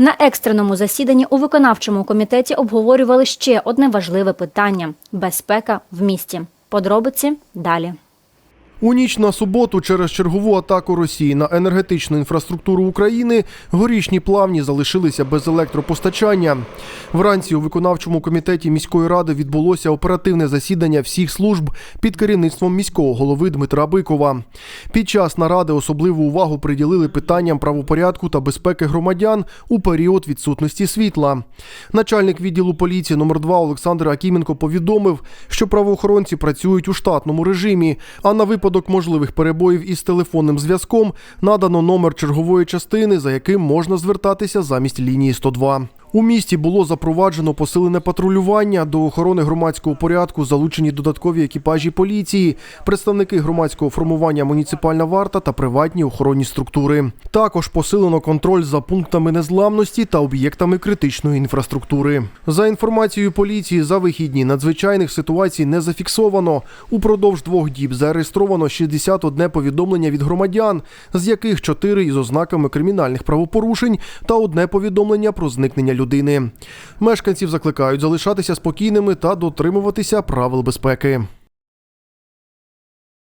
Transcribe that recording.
На екстреному засіданні у виконавчому комітеті обговорювали ще одне важливе питання безпека в місті. Подробиці далі. У ніч на суботу через чергову атаку Росії на енергетичну інфраструктуру України горішні плавні залишилися без електропостачання. Вранці у виконавчому комітеті міської ради відбулося оперативне засідання всіх служб під керівництвом міського голови Дмитра Бикова. Під час наради особливу увагу приділили питанням правопорядку та безпеки громадян у період відсутності світла. Начальник відділу поліції номер 2 Олександр Акіменко повідомив, що правоохоронці працюють у штатному режимі, а на випадок можливих перебоїв із телефонним зв'язком надано номер чергової частини, за яким можна звертатися замість лінії 102. У місті було запроваджено посилене патрулювання до охорони громадського порядку, залучені додаткові екіпажі поліції, представники громадського формування муніципальна варта та приватні охоронні структури. Також посилено контроль за пунктами незламності та об'єктами критичної інфраструктури. За інформацією поліції, за вихідні надзвичайних ситуацій не зафіксовано. Упродовж двох діб зареєстровано 61 повідомлення від громадян, з яких 4 із ознаками кримінальних правопорушень та одне повідомлення про зникнення людини. Мешканців закликають залишатися спокійними та дотримуватися правил безпеки.